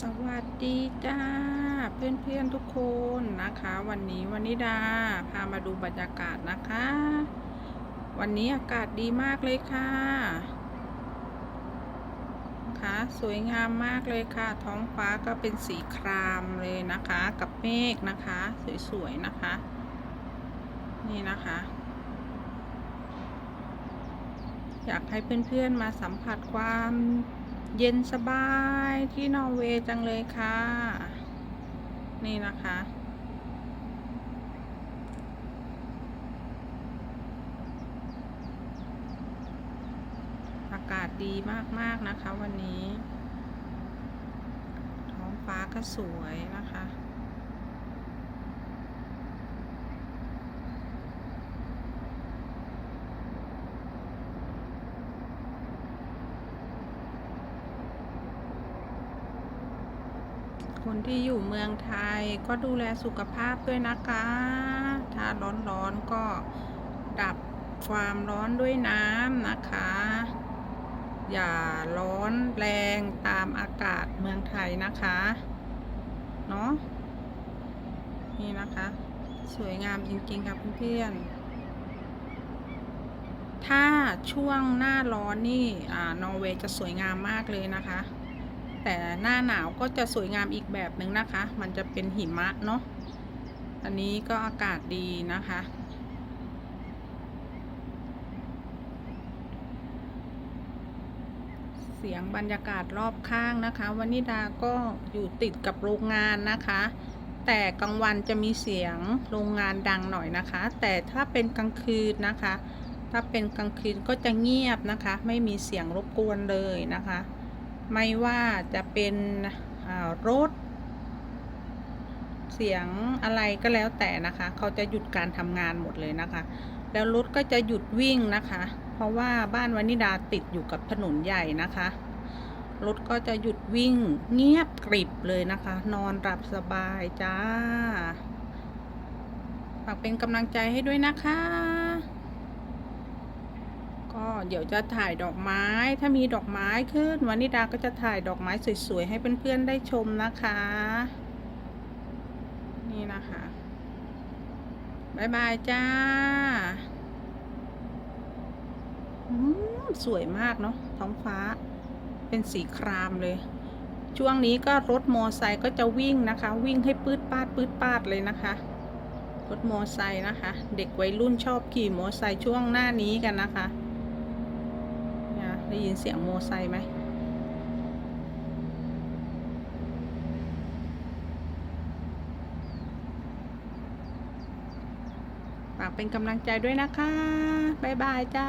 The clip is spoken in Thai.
สวัสดีจ้า เพื่อนๆทุกคนนะคะ วันนี้วันนิดาพามาดูบรรยากาศนะคะ วันนี้อากาศดีมากเลยค่ะค่ะสวยงามมากเลยค่ะ ท้องฟ้าก็เป็นสีครามเลยนะคะ กับเมฆนะคะ สวยๆนะคะ นี่นะคะ อยากให้เพื่อนๆมาสัมผัสความ เย็นสบายที่นอร์เวย์จังเลยค่ะ นี่นะคะ อากาศดีมาก ๆ นะคะวันนี้ ท้องฟ้าก็สวยนะคะ คนที่อยู่เมืองไทยก็ดูแลสุขภาพด้วยนะคะ ถ้าร้อนๆก็ดับความร้อนด้วยน้ำนะคะ อย่าร้อนแรงตามอากาศเมืองไทยนะคะ เนาะนี่นะคะ สวยงามจริงๆค่ะเพื่อนๆ ถ้าช่วงหน้าร้อนนี่อ่านอร์เวย์จะสวยงามมากเลยนะคะ แต่หน้าหนาวก็จะสวยงามอีกแบบหนึ่งนะคะ มันจะเป็นหิมะเนาะอันนี้ก็อากาศดีนะคะ เสียงบรรยากาศรอบข้างนะคะวันิดาก็อยู่ติดกับโรงงานนะคะ แต่กลางวันจะมีเสียงโรงงานดังหน่อยนะคะ แต่ถ้าเป็นกลางคืนนะคะ ถ้าเป็นกลางคืนก็จะเงียบนะคะ ไม่มีเสียงรบกวนเลยนะคะ ไม่ว่าจะเป็นรถ เสียงอะไรก็แล้วแต่นะคะ เขาจะหยุดการทำงานหมดเลยนะคะ แล้วรถก็จะหยุดวิ่งนะคะ เพราะว่าบ้านวานิดาติดอยู่กับถนนใหญ่นะคะ รถก็จะหยุดวิ่งเงียบกริบเลยนะคะ นอนหลับสบายจ้าฝากเป็นกำลังใจให้ด้วยนะคะ เดี๋ยวจะถ่ายดอกไม้ ถ้ามีดอกไม้ขึ้นวานิดาก็จะถ่ายดอกไม้สวยๆให้เพื่อนๆได้ชมนะคะ นี่นะคะบายบายจ้าสวยมากเนาะท้องฟ้า เป็นสีครามเลย ช่วงนี้ก็รถมอไซค์ก็จะวิ่งนะคะ วิ่งให้ปืดปาดปืดปาดเลยนะคะรถมอไซค์นะคะ เด็กวัยรุ่นชอบขี่มอไซค์ช่วงหน้านี้กันนะคะ ได้ยินเสียงโมไซไหมฝากเป็นกำลังใจด้วยนะคะ บ๊ายบายจ้า